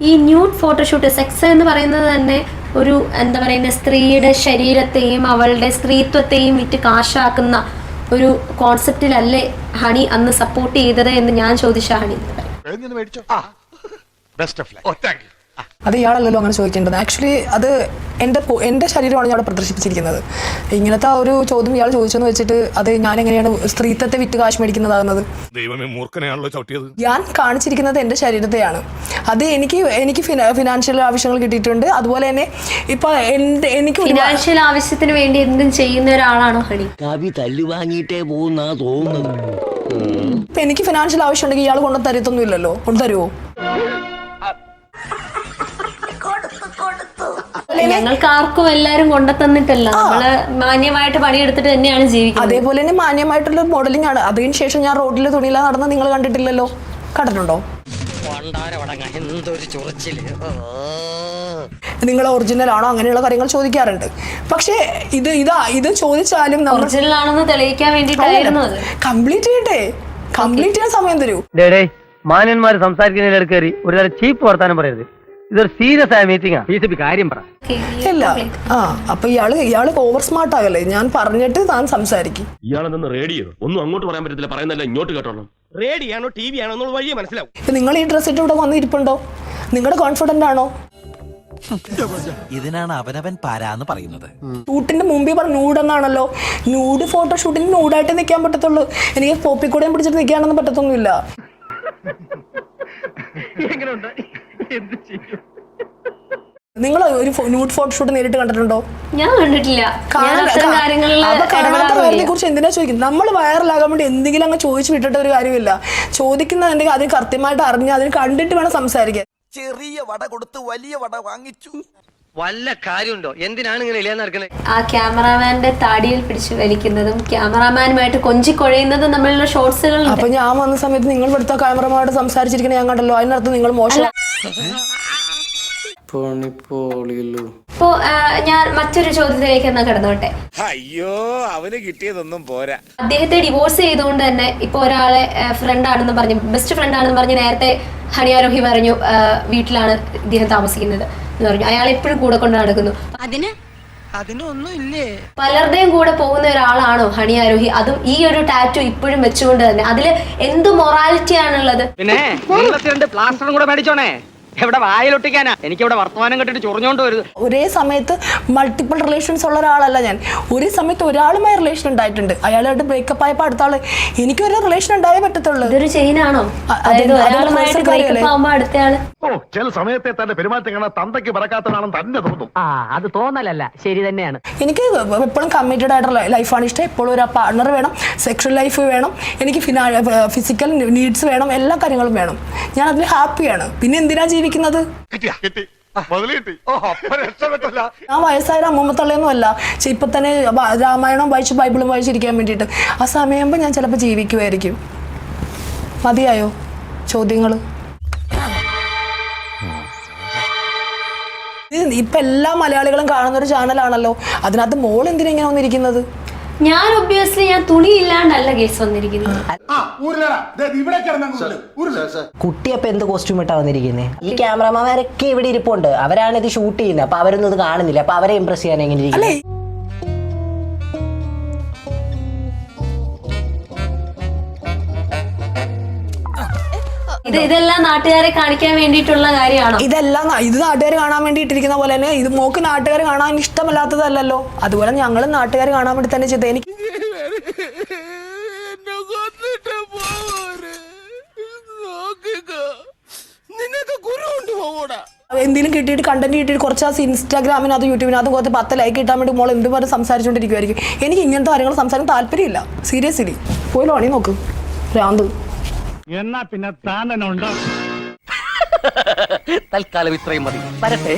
ഈ nude photoshoot sex എന്ന് പറയുന്നത് തന്നെ ഒരു എന്താ പറയുന്ന സ്ത്രീയുടെ ശരീരത്തെയും അവളുടെ സ്ത്രീത്വത്തെയും വിറ്റ് കാശാക്കുന്ന ഒരു കോൺസെപ്റ്റിലല്ലേ ഹണി അന്ന് സപ്പോർട്ട് ചെയ്തത് എന്ന് ഞാൻ ചോദിച്ച ഹണി ബെസ്റ്റ് ഓഫ് ലൈഫ് അത് ഇയാളല്ലല്ലോ അങ്ങനെ ചോദിക്കേണ്ടത്. ആക്ച്വലി അത് എന്റെ എന്റെ ശരീരമാണ് ഞാൻ അവിടെ പ്രദർശിപ്പിച്ചിരിക്കുന്നത്. ഇങ്ങനത്തെ ആ ഒരു ചോദ്യം ഇയാൾ ചോദിച്ചെന്ന് വെച്ചിട്ട് അത് ഞാൻ എങ്ങനെയാണ് സ്ത്രീത്വത്തെ വിറ്റ് കാശ് മേടിക്കുന്നതാകുന്നത്? ഞാൻ കാണിച്ചിരിക്കുന്നത് എന്റെ ശരീരത്തെയാണ്. അത് എനിക്ക് എനിക്ക് ഫിനാൻഷ്യൽ ആവശ്യങ്ങൾ കിട്ടിയിട്ടുണ്ട്. അതുപോലെ തന്നെ ഇപ്പൊ എന്റെ എനിക്ക് ഫിനാൻഷ്യൽ ആവശ്യത്തിന് വേണ്ടി എന്തും ചെയ്യുന്ന ഒരാളാണോ ഹണി? കവി തല്ലു വാങ്ങിയിട്ടേ പോകുന്ന തോന്നുന്നു. ഇപ്പൊ എനിക്ക് ഫിനാൻഷ്യൽ ആവശ്യം ഉണ്ടെങ്കിൽ ഇയാൾ കൊണ്ടു തരത്തൊന്നും ഇല്ലല്ലോ ഞങ്ങൾക്ക് ആർക്കും എല്ലാരും കൊണ്ടുതന്നിട്ടല്ല നമ്മൾ മാന്യമായിട്ട് പണിയെടുത്തിട്ട് തന്നെയാണ് ജീവിക്കുന്നത്. അതേപോലെ തന്നെ മാന്യമായിട്ടുള്ള മോഡലിംഗ് ആണ്. അതിന് ശേഷം ഞാൻ റോഡിൽ തുണിയിലാ നടന്ന് നിങ്ങൾ കണ്ടിട്ടില്ലല്ലോ. കണ്ടിട്ടുണ്ടോ? നിങ്ങൾ ഒറിജിനൽ ആണോ? അങ്ങനെയുള്ള കാര്യങ്ങൾ ചോദിക്കാറുണ്ട്. പക്ഷേ ഇത് ഇതാ ഇത് ചോദിച്ചാലും ഒറിജിനൽ ആണെന്ന് തെളിയിക്കാൻ വേണ്ടിയിട്ടായിരുന്നു അത്. കംപ്ലീറ്റ് ചെയ്യട്ടെ. കംപ്ലീറ്റ് ചെയ്യാൻ സമയം തരൂ. മാന്യന്മാർ കയറി ഒരു ചീപ്പ് വർത്താനം പറയരുത്. ഇതൊരു സീരിയസ് ആയ മീറ്റിംഗ് ആണ് ബി കാര്യം പറ. ഇല്ല. ആ അപ്പൊ ഇയാൾ ഇയാൾ ഓവർ സ്മാർട്ട് ആകല്ലേ. ഞാൻ പറഞ്ഞിട്ട് താൻ സംസാരിക്കും. ഇയാളെന്ന് റേഡിയോ ഒന്നും അങ്ങോട്ട് പറയാൻ പറ്റത്തില്ല. പറയുന്നല്ല ഇങ്ങോട്ട് കേട്ടോളാം. റേഡിയാണോ ടി വി ആണോ എന്നുള്ള വഴിയെ മനസ്സിലാവും. ഇപ്പൊ നിങ്ങൾ ഈ ഡ്രസ് ഇട്ട് ഇവിടെ വന്നിരിപ്പുണ്ടോ? നിങ്ങളുടെ കോൺഫിഡന്റ് ആണോ? ഇതിനാണ് അവനവൻ പാരാന്ന് പറയുന്നത്. ഷൂട്ടിന്റെ മുമ്പേ പറഞ്ഞു നൂഡ് എന്നാണല്ലോ. നൂഡ് ഫോട്ടോ ഷൂട്ടിന് നൂഡായിട്ട് നിൽക്കാൻ പറ്റത്തുള്ളൂ. എനിക്ക് പോപ്പിക്കൂടെയും പിടിച്ചിട്ട് നിൽക്കാനൊന്നും പറ്റത്തൊന്നുമില്ല. നിങ്ങൾ ഒരു ന്യൂഡ് ഫോട്ടോ ഷൂട്ട് നേരിട്ട് കണ്ടിട്ടുണ്ടോ? ഞാൻ കണ്ടിട്ടില്ല. കുറിച്ച് എന്തിനാ ചോദിക്കുന്നത്? നമ്മൾ വൈറലാകാൻ വേണ്ടി എന്തെങ്കിലും അങ്ങ് ചോദിച്ചു വിട്ടിട്ട് ഒരു കാര്യമില്ല. ചോദിക്കുന്നുണ്ടെങ്കിൽ അതിന് കൃത്യമായിട്ട് അറിഞ്ഞ് അതിന് കണ്ടിട്ട് വേണം സംസാരിക്കാൻ. ചെറിയ വട കൊടുത്ത് വലിയ വട വാങ്ങിച്ചു. വല്ല കാര്യമുണ്ടോ? എന്തിനാണ് ഇങ്ങനെ ഇല്ലാന്ന് നടക്കുന്നത് ആ ക്യാമറാമാന്റെ താടിയിൽ പിടിച്ചു വലിക്കുന്നതും ക്യാമറാമാനുമായിട്ട് കൊഞ്ചിക്കൊഴയുന്നതും നമ്മളുള്ള ഷോർട്സുകൾ അപ്പൊ ഞാൻ വന്ന സമയത്ത് നിങ്ങൾ ഇവിടുത്തെ ക്യാമറമാനോട് സംസാരിച്ചിരിക്കണേ ഞാൻ കണ്ടല്ലോ. അതിനർത്ഥം നിങ്ങൾ മോശം ഇപ്പോ ഞാൻ മറ്റൊരു ചോദ്യത്തിലേക്ക് എന്നാ കടന്നോട്ടെ? അയ്യോ അവന് കിട്ടിയതൊന്നും പോരാ. അദ്ദേഹത്തെ ഡിവോഴ്സ് ചെയ്തുകൊണ്ട് തന്നെ ഇപ്പൊ ഒരാളെ ഫ്രണ്ട് ആണെന്ന് പറഞ്ഞു ബെസ്റ്റ് ഫ്രണ്ട് ആണെന്ന് പറഞ്ഞ് നേരത്തെ ഹണിയാരോഹി പറഞ്ഞു വീട്ടിലാണ് ഇദ്ദേഹം താമസിക്കുന്നത് എന്ന് പറഞ്ഞു. അയാൾ എപ്പോഴും കൂടെ കൊണ്ട് നടക്കുന്നു. അതിന്? അതിനൊന്നും ഇല്ലേ? പലരുടെയും കൂടെ പോകുന്ന ഒരാളാണോ ഹണി ആരോഹി അതും ഈ ഒരു ടാറ്റു ഇപ്പോഴും വെച്ചുകൊണ്ട് തന്നെ. അതിൽ എന്ത് മൊറാലിറ്റി ആണുള്ളത്? പിന്നെ പ്ലാസ്റ്ററും കൂടെ മേടിച്ചോണേ. എവിടെ വായിലൊട്ടിക്കാനാ? എനിക്ക് ഇവിടെ വർത്തമാനം കെട്ടിട്ട് ചൊറിഞ്ഞോണ്ട് വരുത് ഒരേ സമയത്ത് മൾട്ടിപ്പിൾ റിലേഷൻസ് ഉള്ള ഒരാളല്ല ഞാൻ. ഒരേ സമയത്ത് ഒരാളുമായി റിലേഷൻ ഉണ്ടായിട്ടുണ്ട്. അയാളായിട്ട് ബ്രേക്കപ്പ് ആയപ്പോൾ അടുത്ത ആൾ എനിക്കൊരു റിലേഷൻ ഉണ്ടായേ പറ്റത്തുള്ളൂ. ഇതൊരു ചെയിനാണോ അടുത്തയാൾ? ഓ ചില സമയത്തെ തന്റെ പെരുമാറ്റം കാണാൻ തന്തയ്ക്ക് പറക്കാത്തതാണെന്ന് തന്നെ തോന്നും. ആ അത് തോന്നലല്ല. ശരി തന്നെയാണ്. എനിക്ക് എപ്പോഴും കമ്മിറ്റഡ് ആയിട്ടുള്ള ലൈഫാണ് ഇഷ്ടം. എപ്പോഴും ഒരു പാർട്ണർ വേണം സെക്ഷൽ ലൈഫ് വേണം എനിക്ക് ഫിസിക്കൽ നീഡ്സ് വേണം എല്ലാ കാര്യങ്ങളും വേണം. ഞാൻ അതിൽ ഹാപ്പിയാണ് പിന്നെ എന്തിനാ ജീവിക്കുന്നത്? ആ കിട്ടി. മുതൽ കിട്ടി. ഓ അപ്പൊ രക്ഷപ്പെട്ടല്ല. ഞാൻ വയസ്സായ അമ്മൂമ്മത്തള്ളയൊന്നും അല്ല പക്ഷെ ഇപ്പൊ തന്നെ രാമായണം വായിച്ച് ബൈബിളും വായിച്ചിരിക്കാൻ വേണ്ടിട്ട് ആ സമയമാകുമ്പോൾ ഞാൻ ചിലപ്പോൾ ജീവിക്കുമായിരിക്കും മതിയായോ ചോദ്യങ്ങൾ ഇപ്പൊ എല്ലാ മലയാളികളും കാണുന്ന ഒരു ചാനലാണല്ലോ അതിനകത്ത് മോൾ എന്തിനാ ഇങ്ങനെ വന്നിരിക്കുന്നത്? ഞാൻ ഒബ്വിയസ്ലി ഞാൻ തുണി ഇല്ലാണ്ടല്ല കേസ് വന്നിരിക്കുന്നത് കുട്ടി അപ്പൊ എന്ത് കോസ്റ്റ്യൂം ഇട്ടാ വന്നിരിക്കുന്നത് ഈ ക്യാമറമാരൊക്കെ ഇവിടെ ഇരിപ്പുണ്ട്. അവരാണ് ഇത് ഷൂട്ട് ചെയ്യുന്നത് അപ്പൊ അവരൊന്നും ഇത് കാണുന്നില്ല. അപ്പൊ അവരെ ഇംപ്രസ് ചെയ്യാൻ എങ്ങനെ അല്ലേ ഇരിക്കുന്നത് ഇത് ഇതെല്ലാം നാട്ടുകാരെ കാണിക്കാൻ വേണ്ടിയിട്ടുള്ള കാര്യമാണോ? ഇതെല്ലാം ഇത് നാട്ടുകാർ കാണാൻ വേണ്ടി ഇട്ടിരിക്കുന്ന പോലെ തന്നെ ഇത് മോക്ക് നാട്ടുകാർ കാണാൻ ഇഷ്ടമല്ലാത്തതല്ലല്ലോ. അതുപോലെ ഞങ്ങൾ നാട്ടുകാർ കാണാൻ വേണ്ടി തന്നെ ചെയ്തത്. എനിക്ക് നിനക്ക് ഗുരു ഉണ്ട് പോകൂടാ എന്തെങ്കിലും കിട്ടിയിട്ട് കണ്ടന്റ് കിട്ടിയിട്ട് കുറച്ച് ദിവസം യൂട്യൂബിന് അത് കുറച്ച് പത്ത് ലൈക്ക് കിട്ടാൻ വേണ്ടി മോൾ എന്ത് പറഞ്ഞ് സംസാരിച്ചുകൊണ്ടിരിക്കുമായിരിക്കും എനിക്ക് ഇങ്ങനത്തെ കാര്യങ്ങൾ സംസാരിക്കാൻ താല്പര്യമില്ല. സീരിയസ്ലി പോയി ലോണി നോക്ക്. ഭ്രാന്ത്. എന്നാ പിന്നെ താൻ തന്നെ ഉണ്ടാവും തൽക്കാലം ഇത്രയും മതി. വരട്ടെ.